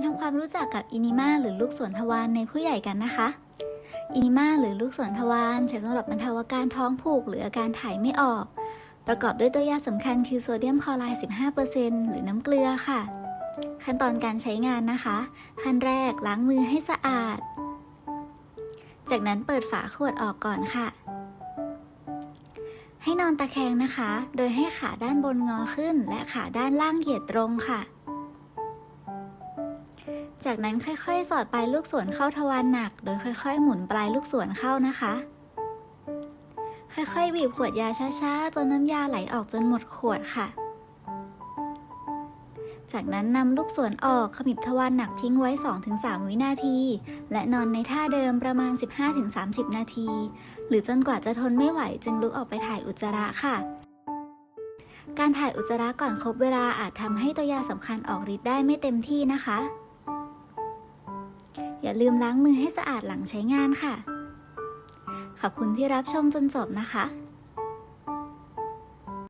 มาทำความรู้จักกับอินิมาหรือลูกสวนทวารในผู้ใหญ่กันนะคะอินิมาหรือลูกสวนทวารใช้สำหรับบรรเทาอาการท้องผูกหรืออาการถ่ายไม่ออก ประกอบด้วยตัวยาสำคัญคือโซเดียมคลอไรด์15%หรือน้ำเกลือค่ะ ขั้นตอนการใช้งานนะคะ ขั้นแรกล้างมือให้สะอาด จากนั้นเปิดฝาขวดออกก่อนค่ะ ให้นอนตะแคงนะคะ โดยให้ขาด้านบนงอขึ้น และขาด้านล่างเหยียดตรงค่ะ จากนั้นค่อยๆ สอดปลายลูกศรเข้าทวารหนัก โดยค่อยๆ หมุนปลายลูกศรเข้านะคะ ค่อยๆบีบขวดยาช้าๆ จนน้ำยาไหลออกจนหมดขวดค่ะ จากนั้นนำลูกศรออกขมิบทวารหนักทิ้งไว้ 2-3 วินาที และนอนในท่าเดิมประมาณ 15-30 นาที หรือจนกว่าจะทนไม่ไหวจึงลุกออกไปถ่ายอุจจาระค่ะการถ่ายอุจจาระก่อนครบเวลาอาจทำให้ตัวยาสำคัญออกฤทธิ์ได้ไม่เต็มที่นะคะ อย่าลืมล้างมือให้สะอาดหลังใช้งานค่ะ ขอบคุณที่รับชมจนจบนะคะ